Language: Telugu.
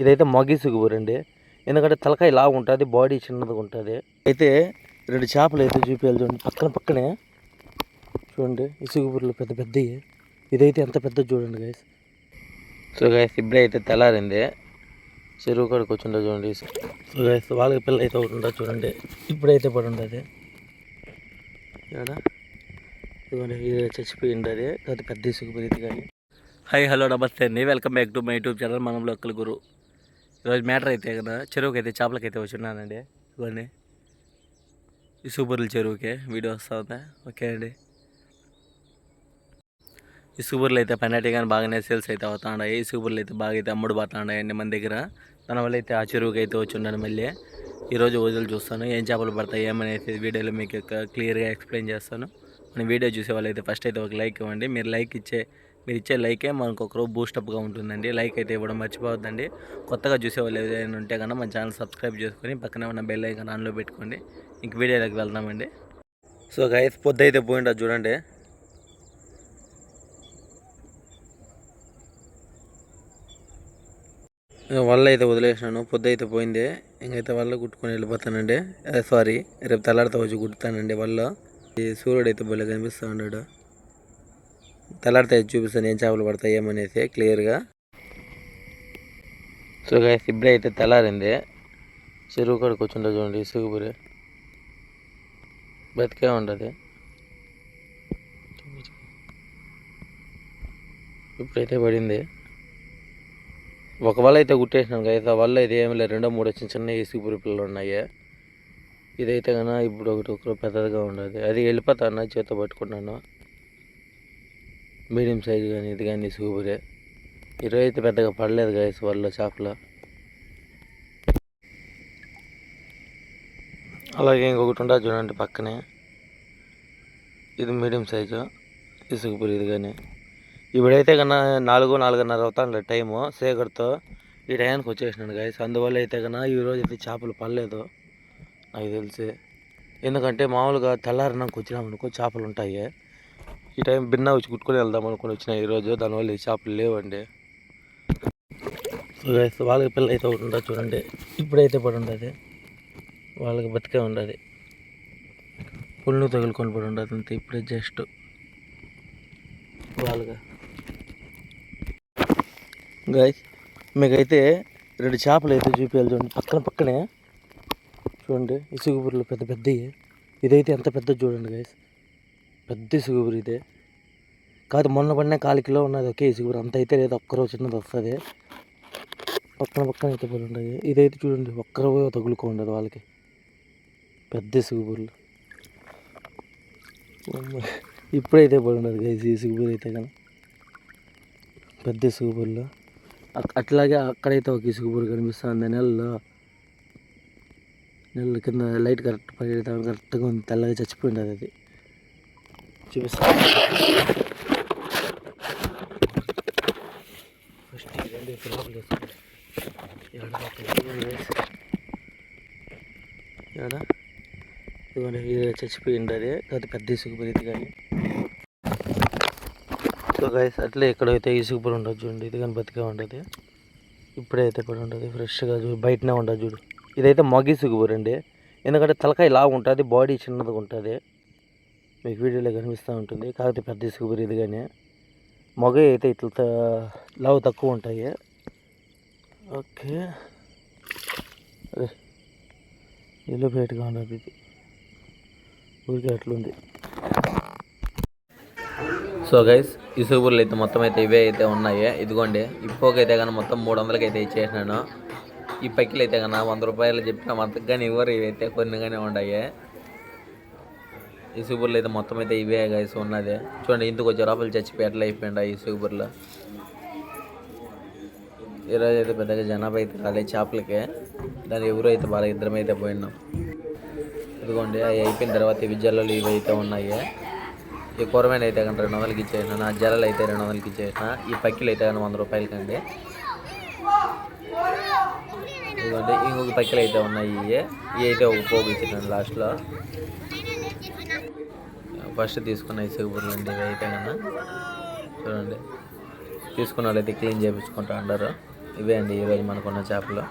ఇదైతే మగి సుగుబూరు అండి ఎందుకంటే తలకాయ లావు ఉంటుంది బాడీ చిన్నదిగా ఉంటుంది. అయితే రెండు చేపలు అయితే చూపించాలి చూడండి. పక్కన పక్కనే చూడండి ఈ పెద్ద పెద్దవి ఇదైతే ఎంత పెద్ద చూడండి గైస్ సో గైస్ ఇప్పుడే అయితే తెల్లారింది. చెరువు కాడికి వచ్చిండో చూడండి. సో గైస్ వాళ్ళకి పిల్ల అయితే ఒకటి ఉండదు చూడండి. ఇప్పుడైతే పడి ఉండదు ఏడా? ఇదిగోండి ఇది చచ్చిపోయి ఉండదు అది పెద్ద ఇసుకు కానీ. హై హలో నమస్తే అండి. Welcome back to my YouTube channel మనం లోకల్ గురు ఈరోజు మ్యాటర్ అయితే కదా చెరువుకి అయితే చేపలకి అయితే వచ్చిన్నానండి ఇవన్నీ ఈ సూపర్ల చెరువుకే వీడియో వస్తూ ఉందా? ఓకే అండి. ఈ సూపర్లు అయితే పన్నెండు కానీ బాగానే సేల్స్ అయితే అవుతా ఉన్నాయి ఈ సూపర్లు అయితే బాగా అయితే అమ్ముడు పోతా ఉన్నాయండి మన దగ్గర. దానివల్ల అయితే ఆ చెరువుకి అయితే వచ్చి ఉన్నాను మళ్ళీ. ఈరోజు వదిలి చూస్తాను ఏం చేపలు పడతాయి ఏమనేది వీడియోలో మీకు క్లియర్గా ఎక్స్ప్లెయిన్ చేస్తాను. మన వీడియో చూసే వాళ్ళైతే ఫస్ట్ అయితే ఒక లైక్ ఇవ్వండి. మీరు లైక్ ఇచ్చే మీరు ఇచ్చే లైకే మనకు ఒకరోజు బూస్టప్గా ఉంటుందండి. లైక్ అయితే ఇవ్వడం మర్చిపోవద్దండి. కొత్తగా చూసే వాళ్ళు ఏదైనా ఉంటే కన్నా మన ఛానల్ సబ్స్క్రైబ్ చేసుకొని పక్కనే ఉన్న బెల్ ఐకాన్ ఆన్లో పెట్టుకోండి. ఇంక వీడియోలోకి వెళ్దామండి. సో గైస్ పొద్దు అయితే పోయిండా చూడండి. వల్ల అయితే వదిలేసినాను. పొద్దు అయితే పోయింది. ఇంకైతే వల్ల కుట్టుకొని వెళ్ళిపోతానండి. సారీ రేపు తెల్లారితో వచ్చి కుట్టుతానండి వల్ల. సూర్యుడు అయితే భలే కనిపిస్తూ ఉన్నాడు. తెల్లారితో చూపిస్తాను ఏం చేపలు పడతాయి ఏమనేసి క్లియర్గా. సో గైస్ ఇప్పుడే అయితే తెల్లారింది. చెరువు కాడికి వచ్చిండో చూడండి ఇసుగుపురి బతికే ఉండదు ఇప్పుడైతే పడింది. ఒక వల్ల అయితే కుట్టేసినాను గైస్ ఆ వల్ల అయితే ఏమి లేదు రెండో మూడో చిన్న చిన్న ఇసుగుపురి పిల్లలు ఉన్నాయి. ఇదైతే కన్నా ఇప్పుడు ఒకటి ఒకరు పెద్దదిగా ఉండదు అది వెళ్ళిపోతాను చేత పట్టుకున్నాను మీడియం సైజు కానీ ఇది కానీ సూపరే ఈరోజు అయితే పెద్దగా పడలేదు గాయస్ వాళ్ళ చేపలు అలాగే ఇంకొకటి ఉండదు చూడండి పక్కనే. ఇది మీడియం సైజు ఇసుగుపురి ఇది కానీ. ఇప్పుడైతే కన్నా నాలుగు నాలుగున్నర అవుతాను టైము సేకర్తో. ఈ టైంకి వచ్చేసినాను గాయస్ అందువల్ల అయితే కన్నా ఈరోజు అయితే చేపలు పడలేదు. నాకు తెలిసి. ఎందుకంటే మామూలుగా తెల్లారినాక వచ్చినామనుకో చేపలు ఉంటాయి. ఈ టైం భిన్న వచ్చి కుట్టుకొని వెళ్దాం అనుకుని వచ్చిన ఈరోజు. దానివల్ల ఈ షాపులు లేవండి. సో గైస్ వాళ్ళకి పిల్ల అయితే ఒకటి ఉండదు చూడండి. ఇప్పుడైతే పడి ఉండదు. వాళ్ళకి బతికే ఉండదు. పుళ్ళు తగులుకొని పడి ఉండదు అంతే ఇప్పుడే జస్ట్ వాళ్ళగా గాయస్ మీకైతే రెండు చేపలు అయితే చూపించాలి చూడండి. పక్కన పక్కనే చూడండి ఇసుగుబుర్లు పెద్ద పెద్దవి ఇదైతే ఎంత పెద్ద చూడండి గాయస్ పెద్ద ఇసుగుబురు ఇదే. కాదు మొన్న పడిన కాలు కిలో ఉన్నది ఒకే ఇసుగుబురు అంత అయితే లేదు ఒక్కరోజు చిన్నది వస్తుంది. పక్కన పక్కన అయితే పడి ఉండదు. ఇదైతే చూడండి ఒక్కరో తగులుకో ఉండదు వాళ్ళకి. పెద్ద ఇసుగుబుర్లు ఇప్పుడైతే పడి ఉండదు గైస్ ఈ ఇసుగుబురు అయితే కానీ. పెద్ద ఇసుగుబుర్లు అట్లాగే అక్కడైతే ఒక ఇసుగుబురు కనిపిస్తుంది. నెలలో నెల కింద లైట్ కరెక్ట్ పడేది కరెక్ట్గా ఉంది. తెల్లగా చచ్చిపోయింది అది. చూపిస్తా. ఫస్ట్ ఈ రెండు ఇక్కడ వేసుకోండి. ఇదిగోండి ఇది. చచ్చిపోయింది అది. అది పెద్ద ఇసుగుబురు ఇది కానీ. సో గైస్ అట్లే ఎక్కడైతే ఇసుగుబురు ఉండదు చూడండి. ఇది కానీ బతికే ఉండదు. ఇప్పుడే అయితే పడి ఉండదు. ఫ్రెష్గా చూడు బయటనే ఉండదు చూడు. ఇదైతే మగి ఇసుగుబురు అండి. ఎందుకంటే తలకాయ లాగా ఉంటుంది బాడీ చిన్నదిగా ఉంటుంది. మీకు వీడియోలో కనిపిస్తూ ఉంటుంది. కాకపోతే పెద్ద ఇసుగుబురు ఇది కానీ మొగ అయితే ఇట్లా త- తక్కువ ఉంటాయి. ఓకే. అదే ఇల్లు బయటగా ఉండదు ఇది ఊరికే అట్లుంది. సో గైస్ ఇసుగుబుర్లు అయితే మొత్తం అయితే ఇవే అయితే ఉన్నాయి. ఇదిగోండి ఇప్పుకైతే కానీ మొత్తం మూడు వందలకి అయితే ఇచ్చేసినాను. ఈ పక్కిలు అయితే కన్నా వంద రూపాయలు చెప్పిన మొత్తం కానీ ఇవ్వరు ఇవైతే కొన్ని కానీ ఉన్నాయి ఇసుగుబుర్లు అయితే మొత్తం అయితే ఇవే గైస్ ఉన్నది. చూడండి ఇందుకు వచ్చే రూపాయలు చచ్చిపోయి ఎట్లా అయిపోయింది ఈ ఇసుగుబుర్లు ఈరోజు అయితే పెద్దగా జనాభా అయితే రాలేదు చేపలకే. దాని ఎవరు అయితే బాగా ఇద్దరం అయితే పోయినాం. ఇదిగోండి అవి అయిపోయిన తర్వాత ఇవి జల్లలు ఇవి అయితే ఉన్నాయి. ఈ కూరమైన అయితే కానీ రెండు వందలకి ఇచ్చేసిన నా జల్లలు అయితే రెండు వందలకి ఇచ్చేసిన ఈ పక్కిలు అయితే కానీ వంద రూపాయలకి అండి. ఇదిగోండి ఇంకొక పక్కిలు అయితే ఉన్నాయి. ఇవి ఇవి అయితే ఒక పోగు లాస్ట్లో. ఫస్ట్ తీసుకున్న ఇసుగుబుర్లు అండి ఇవి అయితే కన్నా చూడండి. తీసుకున్న వాళ్ళైతే క్లీన్ చేయించుకుంటా అంటారు. ఇవే అండి ఈరోజు మనకున్న చేపలు.